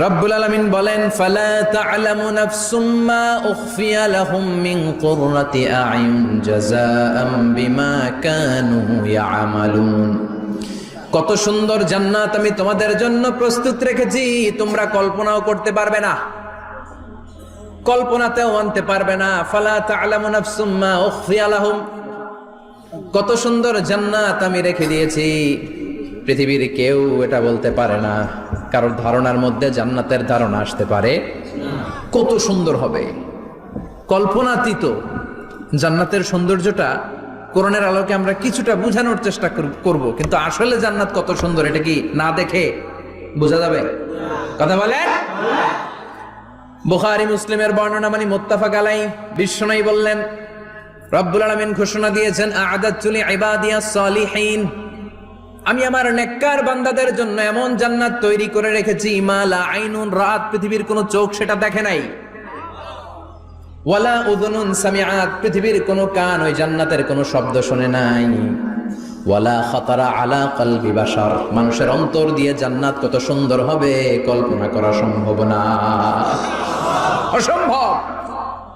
রব্বুল আলামিন বলেন কত সুন্দর জান্নাত আমি তোমাদের জন্য প্রস্তুত রেখেছি, তোমরা কল্পনাও করতে পারবে না, কল্পনাতেও আনতে পারবে না। ফালা তা'লামু কত সুন্দর জান্নাত আমি রেখে দিয়েছি। পৃথিবীর কেউ এটা বলতে পারে না। কারোর ধারণার মধ্যে জান্নাতের ধারণা আসতে পারে। কত সুন্দর হবে। কল্পনাতীত জান্নাতের সৌন্দর্যটা কোরআনের আলোকে আমরা কিছুটা বোঝানোর চেষ্টা কর- করব। কিন্তু আসলে জান্নাত কত সুন্দর, এটা কি না দেখে বোঝা যাবে? কথা বলে বুখারী মুসলিমের বর্ণনা মানে মোত্তাফাক আলাই বিশ্বনয় বললেন, রব্বুল আলমিন ঘোষণা দিয়েছেন আদাতুল ইবাদিয়াস সালিহিন। আমি আমার নেককার বান্দাদের জন্য এমন জান্নাত তৈরি করে রেখেছি মালা আইনুন, রাত পৃথিবীর কোনো চোখ সেটা দেখে নাই। ওয়ালা উদুনুন সামিআত, পৃথিবীর কোনো কান ওই জান্নাতের কোনো শব্দ শুনে নাই। ওয়ালা খাতারা আলা কলবি বাশার, মানুষের অন্তর দিয়ে জান্নাত কত সুন্দর হবে, কল্পনা করা সম্ভব না। অসম্ভব!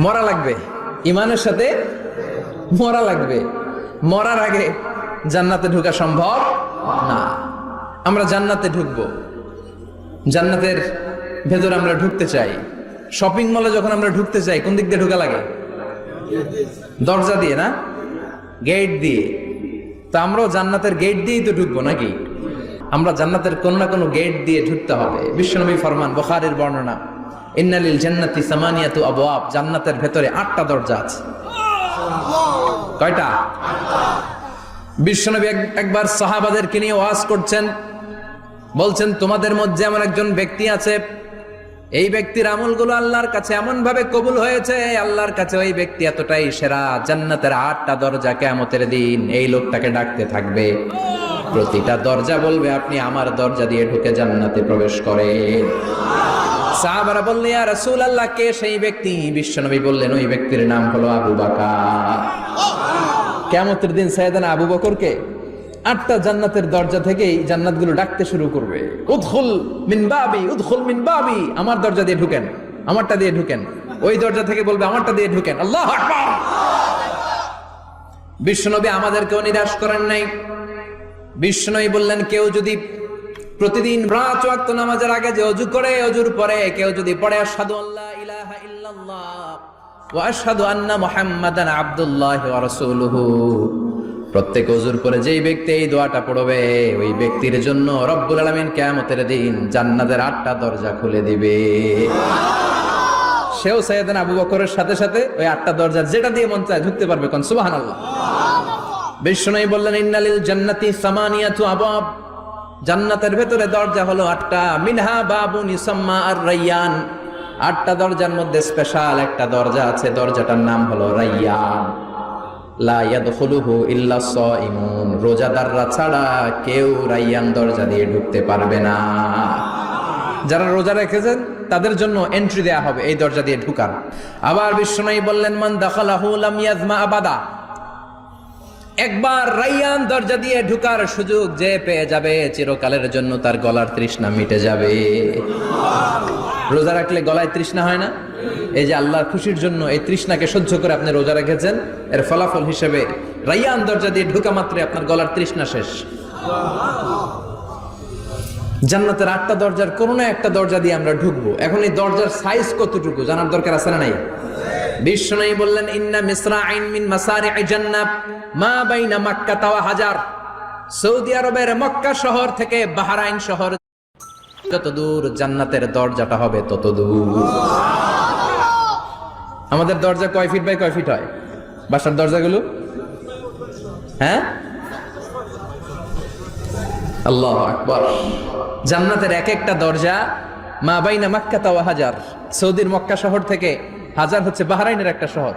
মরা লাগবে। ইমানের সাথে মরা লাগবে। মরার আগে জান্নাতে ঢোকা সম্ভব না। আমরা জান্নাতে ঢুকবো। জান্নাতের ভেতর আমরা ঢুকতে চাই। শপিং মলে যখন আমরা ঢুকতে চাই, কোন দিক দিয়ে ঢুকা লাগে? দরজা দিয়ে না? গেট দিয়ে। তো আমরাও জান্নাতের গেট দিয়েই তো ঢুকবো নাকি? আমরা জান্নাতের কোনো না কোনো গেট দিয়ে ঢুকতে হবে। বিশ্বনবী ফরমান, বখারের বর্ণনা। ইন্নালিল জান্নাতি সামানিয়াতু আবওয়াব, জান্নাতের ভেতরে আটটা দরজা আছে। কয়টা? বিশ্বনবী এক- একবার সাহাবাদেরকে নিয়ে ওয়াজ করছেন। বলছেন, তোমাদের মধ্যে এমন একজন ব্যক্তি আছে, এই ব্যক্তির আমলগুলো আল্লাহর কাছে এমন ভাবে কবুল হয়েছে আল্লাহর কাছে ওই ব্যক্তি এতটাই সেরা, জান্নাতের আটটা দরজা কেমতের দিন এই লোকটাকে ডাকতে থাকবে। প্রতিটা দরজা বলবে, আপনি আমার দরজা দিয়ে ঢুকে জান্নাতে প্রবেশ করেন। সাহাবারা বললেন, ইয়া রাসূল আল্লাহ কে সেই ব্যক্তি? বিশ্বনবী বললেন, ওই ব্যক্তির নাম হলো আবু বাকার। কেমতের দিন সাইদানা আবু বকরকে আটটা জান্নাতের দরজা থেকেই জান্নাতগুলো ডাকতে শুরু করবে। উদখুল মিন বাবি, উদখুল মিন বাবি। আমার দরজা দিয়ে ঢুকেন, আমারটা দিয়ে ঢুকেন। ওই দরজা থেকে বলবে, আমারটা দিয়ে ঢুকেন। আল্লাহ বিশ্বনবী আমাদেরকেও নিরাশ করেন নাই। বিষ্ণুই বললেন, কেউ যদি প্রতিদিন পাঁচ ওয়াক্ত নামাজের আগে যে অজু করে অজুর পরে কেউ যদি পড়ে আশহাদু আল্লাহ ইলাহা ইল্লাল্লাহ ওয়া আশহাদু আন্না মুহাম্মাদান আবদুল্লাহি ওয়া রাসূলুহু। প্রত্যেক অজুর পরে যেই ব্যক্তি এই দোয়াটা পড়বে ওই ব্যক্তির জন্য রব্বুল আলামিন কিয়ামতের দিন জান্নাতের আটটা দরজা খুলে দিবে। সেও সাইয়েদান আবু বকরের সাথে সাথে ওই আটটা দরজা যেটা দিয়ে মন চায় ঢুকতে পারবে কোন সুবহানাল্লাহ। বিষ্ণুই বললেন ইন্নালিল জান্নাতি সামানিয়াতু আবাব। জান্নাতের ভেতরে দরজা হলো আটটা। মিনহা বাবুন ইসাম্মা আর রাইয়ান। আটটা দরজার মধ্যে স্পেশাল একটা দরজা আছে, দরজাটার নাম হলো রাইয়ান। রোজাদাররা ছাড়া কেউ রাইয়ান দরজা দিয়ে ঢুকতে পারবে না। যারা রোজা রেখেছেন, তাদের জন্য এন্ট্রি দেয়া হবে এই দরজা দিয়ে ঢুকার। আবার বিষ্ণুই বললেন, মান দাখালাহু লাম ইয়াজমা আবাদা। একবার রাইয়ান দরজা দিয়ে ঢুকার সুযোগ যে পেয়ে যাবে, চিরকালের জন্য তার গলার তৃষ্ণা মিটে যাবে। রোজা রাখলে গলায় তৃষ্ণা হয় না? এই যে আল্লাহর খুশির জন্য এই তৃষ্ণাকে সহ্য করে আপনি রোজা রেখেছেন, এর ফলাফল হিসেবে রাইয়ান দরজা দিয়ে ঢুকা মাত্রে আপনার গলার তৃষ্ণা শেষ। জান্নাতের আটটা দরজার কোনো একটা দরজা দিয়ে আমরা ঢুকবো। এখন এই দরজার সাইজ কতটুকু জানার দরকার আছে না নাই? নাই বললেন, ইন্না মিসরা আইন মিন মাসারি জান্নাত, মা বাইনা মাক্কা তাওয়া হাজার। সৌদি আরবের মক্কা শহর থেকে বাহারাইন শহর যত দূর জান্নাতের দরজাটা হবে, তত দূর। আমাদের দরজা কয় ফিট বাই কয় ফিট হয়? বাসার দরজাগুলো? হ্যাঁ? আল্লাহ আকবর। জান্নাতের এক একটা দরজা মা বাইনা মাক্কা তাওয়া হাজার। সৌদির মক্কা শহর থেকে হাজার হচ্ছে বাহরাইনের একটা শহর।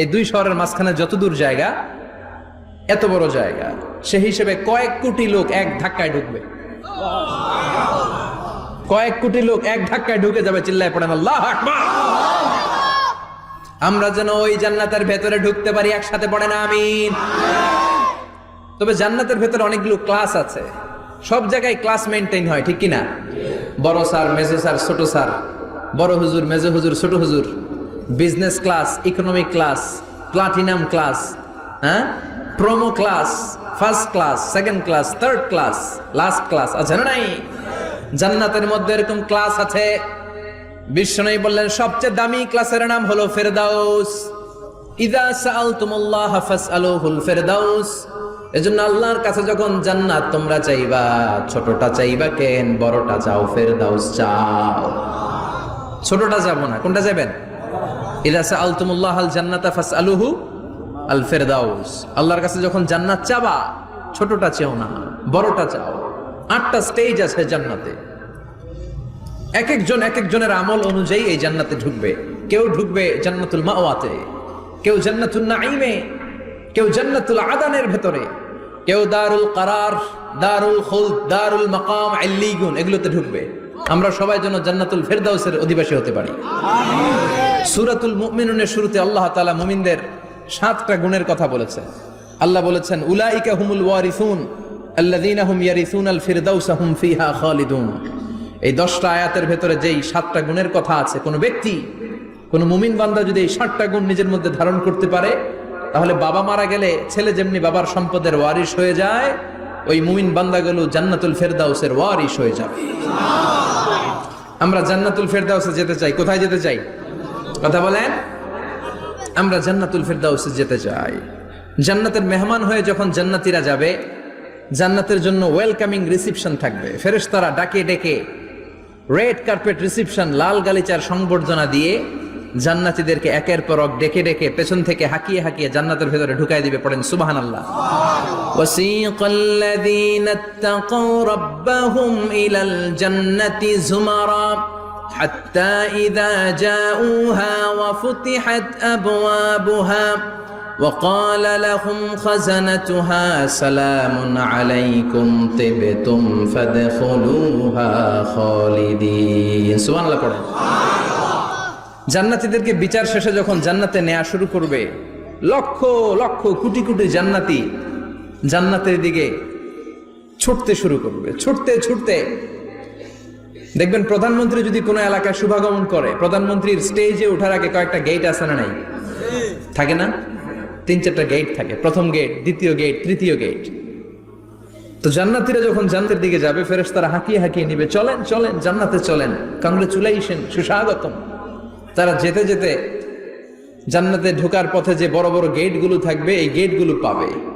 এই দুই শহরের মাঝখানে যত দূর জায়গা, এত বড় জায়গা, সে হিসেবে কয়েক কোটি লোক এক ধাক্কায় ঢুকবে। কয়েক কোটি লোক এক ধাক্কায় ঢুকে যাবে চিল্লায় পড়েন, আল্লাহ আমরা যেন ওই জান্নাতের ভেতরে ঢুকতে পারি, একসাথে পড়ে না আমিন। তবে জান্নাতের ভেতরে অনেকগুলো ক্লাস আছে। সব জায়গায় ক্লাস মেনটেন হয়, ঠিক কিনা? বড় স্যার, মেজো স্যার, ছোট স্যার, বড় হুজুর, মেজো হুজুর, ছোট হুজুর। Business class economic class platinum class হ্যাঁ promo class first class second class third class last class আছে না নাই? জান্নাতের মধ্যে এরকম ক্লাস আছে। বিশ্বনবী বললেন, সবচেয়ে দামি ক্লাসের নাম হলো ফেরদাউস। ইদা সাআলতুমুল্লাহ ফাসআলুহুল ফেরদাউস। এজন্য আল্লাহর কাছে যখন জান্নাত তোমরা চাইবা, ছোটটা চাইবা কেন, বড়টা চাও, ফেরদাউস চাও। ছোটটা যাব না, কোনটা যাবেন? ইদা সাআলতুমুল্লাহ আল জান্নাতা ফাসআলুহু আল ফেরদাউস আল্লাহর কাছে যখন জান্নাত চাবা, ছোটটা চেও না, বড়টা চাও। আটটা স্টেজ আছে জান্নাতে। এক একজন এক একজনের আমল অনুযায়ী এই জান্নাতে ঢুকবে। কেউ ঢুকবে জান্নাতুল মাওয়াতে, কেউ জান্নাতুল নাইমে কেউ জান্নাতুল আদানের ভেতরে, কেউ দারুল কারার, দারুল খুল দারুল মাকাম, আল্লিগুন, এগুলোতে ঢুকবে। আমরা সবাই যেন জান্নাতুল ফেরদাউসের অধিবাসী হতে পারি। সূরাতুল মুমিনুনের শুরুতে আল্লাহ তাআলা মুমিনদের সাতটা গুণের কথা বলেছে আল্লাহ বলেছেন, উলাইকা হুমুল ওয়ারিসুন, আল্লাযীনা হুম ইয়ারিসুনাল ফিরদাউসা হুম ফিহা খালিদুন। এই দশটা আয়াতের ভেতরে যেই সাতটা গুণের কথা আছে, কোনো ব্যক্তি, কোনো মুমিন বান্দা যদি এই সাতটা গুণ নিজের মধ্যে ধারণ করতে পারে, তাহলে বাবা মারা গেলে ছেলে যেমনি বাবার সম্পদের ওয়ারিশ হয়ে যায় ওই মুমিন বান্দাগুলো জান্নাতুল ফেরদাউসের ওয়ারিশ হয়ে যাবে। আমরা জান্নাতুল ফেরদাউসে যেতে চাই, কোথায় যেতে চাই? কথা বলেন। আমরা জান্নাতুল ফেরদাউসে যেতে চাই। জান্নাতের মেহমান হয়ে যখন জান্নাতীরা যাবে, জান্নাতের জন্য ওয়েলকামিং রিসিপশন থাকবে। ফেরেশতারা ডাকে ডেকে রেড কার্পেট রিসিপশন, লাল গালিচার সংবর্ধনা দিয়ে জান্নাতীদেরকে একের পর ডেকে ডেকে পেছন থেকে হাকিয়ে হাকিয়ে জান্নাতের ভেতরে ঢুকাই দিবে, পড়েন সুবাহান আল্লাহ وسيق الذين اتقوا ربهم إلى الجنة زمرا حتى إذا جاءوها وفتحت أبوابها وقال لهم خزنتها سلام عليكم طبتم فادخلوها خالدين سبحان الله পড়েন জান্নাতীদেরকে বিচার শেষে যখন জান্নাতে নেওয়া শুরু করবে লক্ষ লক্ষ কোটি কোটি জান্নাতি জান্নাতের দিকে ছুটতে শুরু করবে। ছুটতে ছুটতে। দেখবেন প্রধানমন্ত্রী যদি কোনো এলাকায় শুভাগমন করে, প্রধানমন্ত্রীর স্টেজে ওঠার আগে কয়েকটা গেট আছে না নাই? থাকে না? তিন চারটা গেট থাকে। প্রথম গেট দ্বিতীয় গেট তৃতীয় গেট তো জান্নাতিরা যখন জান্নাতের দিকে যাবে ফেরেস তারা হাঁকিয়ে হাঁকিয়ে নিবে, চলেন চলেন, জান্নাতে চলেন। কংগ্রেচুলেশন সুস্বাগতম। তারা যেতে যেতে জান্নাতে ঢোকার পথে যে বড় বড় গেটগুলো থাকবে, এই গেটগুলো পাবে।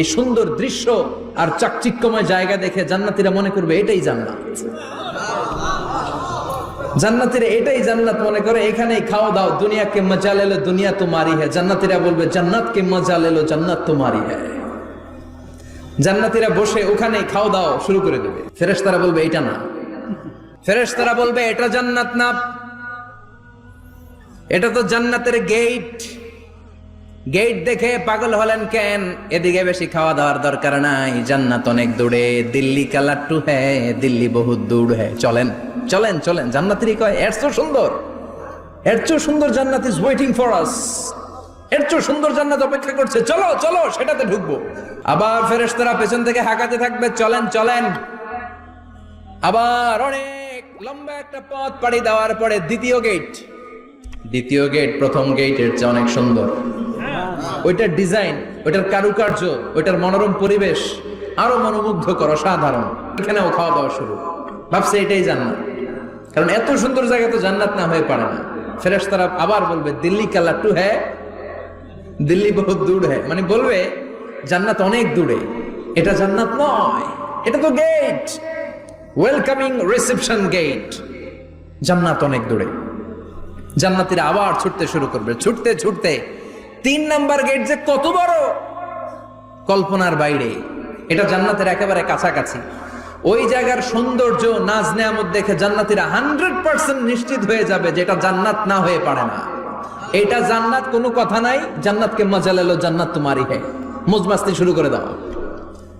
এই সুন্দর দৃশ্য আর চাকচিক্যময় জায়গা দেখে জান্নাতিরা মনে করবে এটাই জান্নাত। জান্নাতিরা এটাই জান্নাত মনে করে, এখানেই খাওয়া দাও, দুনিয়াকে মজা লেলো দুনিয়া তোমারি হ্যাঁ জান্নাতিরা বলবে জান্নাত কে মজা লেলো জান্নাত তোমারি হ্যাঁ জান্নাতীরা বসে ওখানেই খাওয়া দাওয়া শুরু করে দেবে। ফেরেশতারা বলবে, এটা না। ফেরেশতারা বলবে, এটা জান্নাত না। এটা তো জান্নাতের গেট গেট দেখে পাগল হলেন কেন? এদিকে বেশি খাওয়া দাওয়ার দরকার নাই। জান্নাত অনেক দূরে। দিল্লি কা লাট্টু হ্যাঁ দিল্লি বহুত দূর হ্যাঁ চলেন চলেন চলেন। জান্নাতেরই কয়, এর তো সুন্দর। এর চেয়েও সুন্দর জান্নাত ইজ ওয়েটিং ফর আস এর চেয়েও সুন্দর জান্নাত অপেক্ষা করছে। চলো চলো, সেটাতে ঢুকবো। আবার ফেরেশতারা পেছন থেকে হাঁকাতে থাকবে। চলেন চলেন। আবার অনেক লম্বা একটা পথ পাড়ি দেওয়ার পরে দ্বিতীয় গেট। দ্বিতীয় গেট, প্রথম গেটের চেয়ে অনেক সুন্দর। ওইটার ডিজাইন, ওইটার কারুকার্য, ওইটার মনোরম পরিবেশ, আরও মনোমুগ্ধকর, অসাধারণ। এখানেও খাওয়া দাওয়া শুরু। ভাবছে এটাই জান্নাত। কারণ এত সুন্দর জায়গা তো জান্নাত না হয়ে পারে না। ফেরেশ তারা আবার বলবে, দিল্লি কালা টু হ্যাঁ দিল্লি বহুত দূর হ্যাঁ মানে বলবে, জান্নাত অনেক দূরে। এটা জান্নাত নয়। এটা তো গেট ওয়েলকামিং রিসেপশন গেট জান্নাত অনেক দূরে। জান্নাতিরা আবার ছুটতে শুরু করবে। ছুটতে ছুটতে তিন নাম্বার গেট যে কত বড়? কল্পনার বাইরে। এটা জান্নাতের একেবারে কাছাকাছি। ওই জায়গার সৌন্দর্য, নাজ নেয়ামত দেখে জান্নাতিরা হান্ড্রেড পার্সেন্ট নিশ্চিত হয়ে যাবে যে এটা জান্নাত না হয়ে পারে না। এটা জান্নাত কোনো কথা নাই, জান্নাতকে মজা লেলো, জান্নাত তোমারই হে। মুজমাস্তি শুরু করে দাও।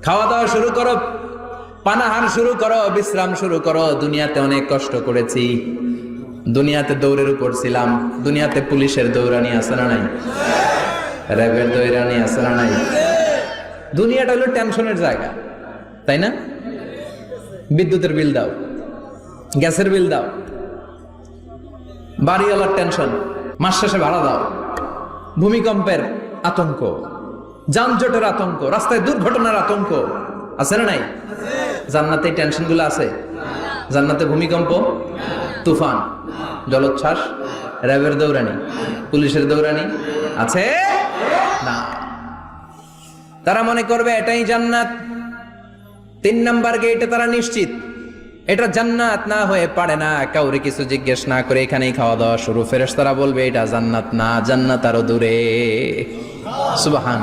খাওয়া দাওয়া শুরু করো, পানাহার শুরু করো, বিশ্রাম শুরু করো, দুনিয়াতে অনেক কষ্ট করেছি। দুনিয়াতে দৌড়ের উপর ছিলাম, দুনিয়াতে পুলিশের দৌড়ানি আছে না নাই? র্যাবের দৌড়ানি আছে না নাই? দুনিয়াটা হলো টেনশনের জায়গা, তাই না? বিদ্যুতের বিল দাও, গ্যাসের বিল দাও, বাড়িওয়ালার টেনশন, মাস শেষে ভাড়া দাও, ভূমিকম্পের আতঙ্ক, যানজটের আতঙ্ক, রাস্তায় দুর্ঘটনার আতঙ্ক, আছে না নাই? জান্নাতে টেনশনগুলো আছে? জান্নাতে ভূমিকম্প? তুফান, জলোচ্ছ্বাস, র্যাবের দৌড়ানি, পুলিশের দৌড়ানি, আছে? না। তারা মনে করবে এটাই জান্নাত। তিন নাম্বার গেটে তারা নিশ্চিত। এটা জান্নাত না হয়ে পারে না, কাউরে কিছু জিজ্ঞেস না করে এখানেই খাওয়া দাওয়া শুরু। ফেরেস তারা বলবে, এটা জান্নাত না, জান্নাত আরও দূরে। সুবাহান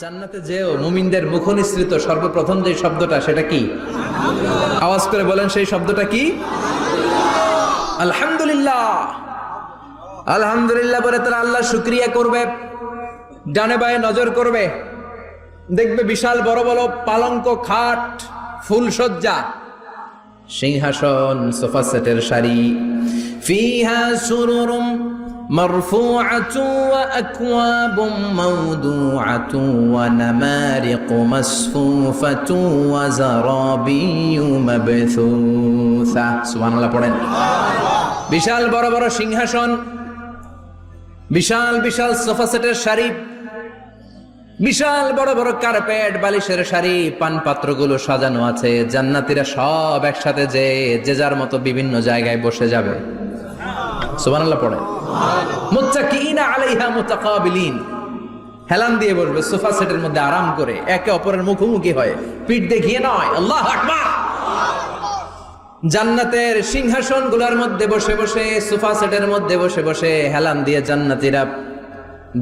জান্নাতে যেও, মুমিনদের মুখ নিঃসৃত সর্বপ্রথম যে শব্দটা, সেটা কি? আওয়াজ করে বলেন, সেই শব্দটা কি? আলহামদুলিল্লাহ। আলহামদুলিল্লাহ বলে তারা আল্লাহ শুক্রিয়া করবে, ডানে বায়ে নজর করবে। দেখবে বিশাল বড় বড় পালঙ্ক, খাট ফুলসজ্জা সিংহাসন, সোফা সেটের শাড়ি ফিহা مرفوعة وأكواب موضوعة ونمارق مصفوفة وزرابي مبثوثة سبحان الله পড়েন বিশাল বড় বড় সিংহাসন বিশাল বিশাল সোফা সেটের শাড়ি বিশাল বড় বড় কার্পেট বালিশের শাড়ি পান পাত্রগুলো সাজানো আছে জান্নাতীরা সব একসাথে যে যে যার মতো বিভিন্ন জায়গায় বসে যাবে সুবহানাল্লাহ পড়ে হেলান দিয়ে বসবে, সোফা সেটের মধ্যে আরাম করে, একে অপরের মুখোমুখি হয়। পিঠ দেখিয়ে নয়, আল্লাহ জান্নাতের সিংহাসনগুলার মধ্যে বসে বসে, সোফা সেটের মধ্যে বসে বসে হেলান দিয়ে জান্নাতিরা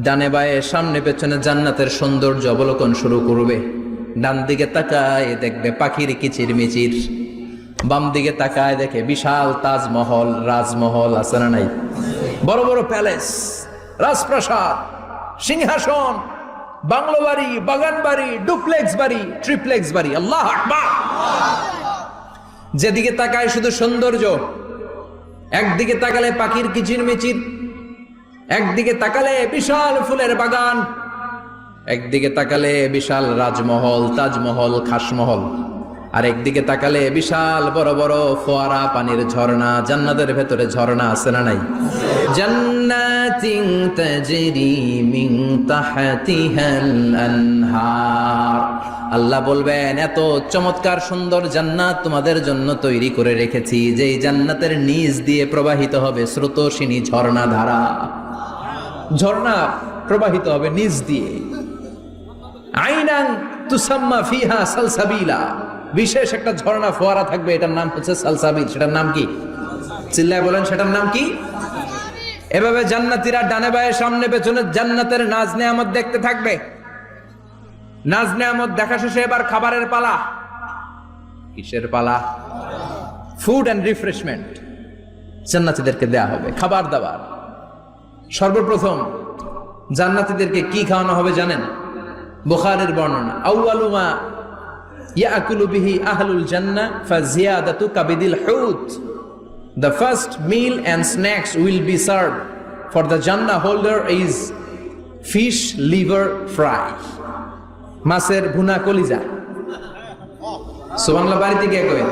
ডানে বায়ে, সামনে পেছনে জান্নাতের সৌন্দর্য অবলোকন শুরু করবে। ডান দিকে তাকায় দেখবে পাখির কিচির মিচির বাম দিকে তাকায় দেখে বিশাল তাজমহল, রাজমহল আছে না নাই? বড় বড় প্যালেস, রাজপ্রাসাদ, সিংহাসন, বাংলো বাড়ি, বাগান বাড়ি, ডুপ্লেক্স বাড়ি, ট্রিপ্লেক্স বাড়ি। আল্লাহ যেদিকে তাকায় শুধু সৌন্দর্য, একদিকে তাকালে পাখির কিচির মিচির, একদিকে তাকালে বিশাল ফুলের বাগান, একদিকে তাকালে বিশাল রাজমহল, তাজমহল, খাসমহল। আর একদিকে তাকালে বিশাল বড় বড় ফোয়ারা পানির ঝর্ণা, জান্নাতের ভেতরে ঝর্ণা আছে না নাই? আল্লাহ বলবেন, এত চমৎকার সুন্দর জান্নাত তোমাদের জন্য তৈরি করে রেখেছি, যেই জান্নাতের নিচ দিয়ে প্রবাহিত হবে স্রোতসিনী ঝর্ণা ধারা। ঝর্ণা প্রবাহিত হবে নিচ দিয়ে। আইনান তুসাম্মা ফিহা সালসাবিলা। বিশেষ একটা ঝর্ণা ফোয়ারা থাকবে, এটার নাম হচ্ছে সালসাবিল সেটার নাম কি? চিল্লায় বলেন, সেটার নাম কি? এভাবে জান্নাতীরা ডানে বায়ে, সামনে পেছনে জান্নাতের নাজ নেয়ামত দেখতে থাকবে। নাজ নেয়ামত দেখা শেষে এবার খাবারের পালা। কিসের পালা? ফুড অ্যান্ড রিফ্রেশমেন্ট জান্নাতিদেরকে দেয়া হবে, খাবার দাবার। সর্বপ্রথম, জান্নাতীদেরকে কি খাওয়ানো হবে জানেন? বুখারের বর্ণনা আউয়ালুমা ইয়াকুলু বিহি আহলুল জান্নাহ ফাজিয়াদাতু কাবিদিল হুত The first meal and snacks will be served for the Jannah holder is fish liver fry. মাছের ভুনা কলিজা সুবহানাল্লাহ বাড়িতে কে কই